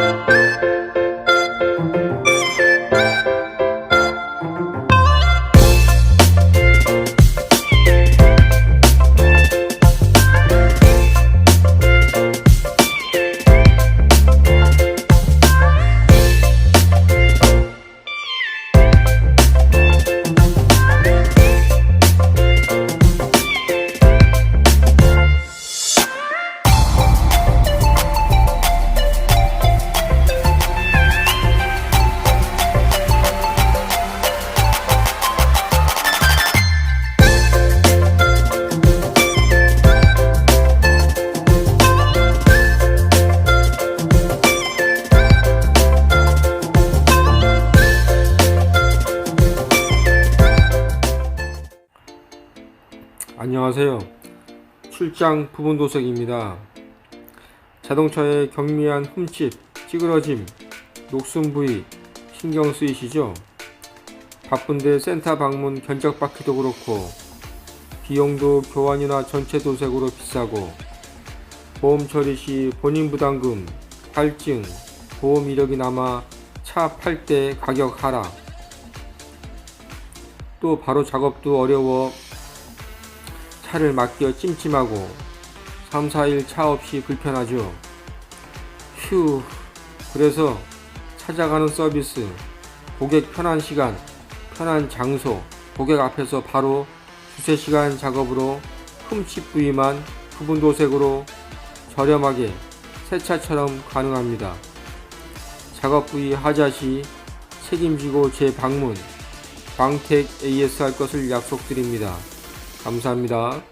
Música 안녕하세요. 출장 부분 도색입니다. 자동차의 경미한 흠집, 찌그러짐, 녹슨 부위 신경 쓰이시죠? 바쁜데 센터 방문 견적받기도 그렇고 비용도 교환이나 전체 도색으로 비싸고 보험 처리 시 본인 부담금, 할증, 보험 이력이 남아 차 팔 때 가격 하락 또 바로 작업도 어려워 차를 맡겨 찜찜하고 3, 4일 차 없이 불편하죠. 휴, 그래서 찾아가는 서비스, 고객 편한 시간, 편한 장소, 고객 앞에서 바로 두세 시간 작업으로 흠집 부위만 부분 도색으로 저렴하게 새 차처럼 가능합니다. 작업 부위 하자 시 책임지고 재방문, 광택 AS 할 것을 약속드립니다. 감사합니다.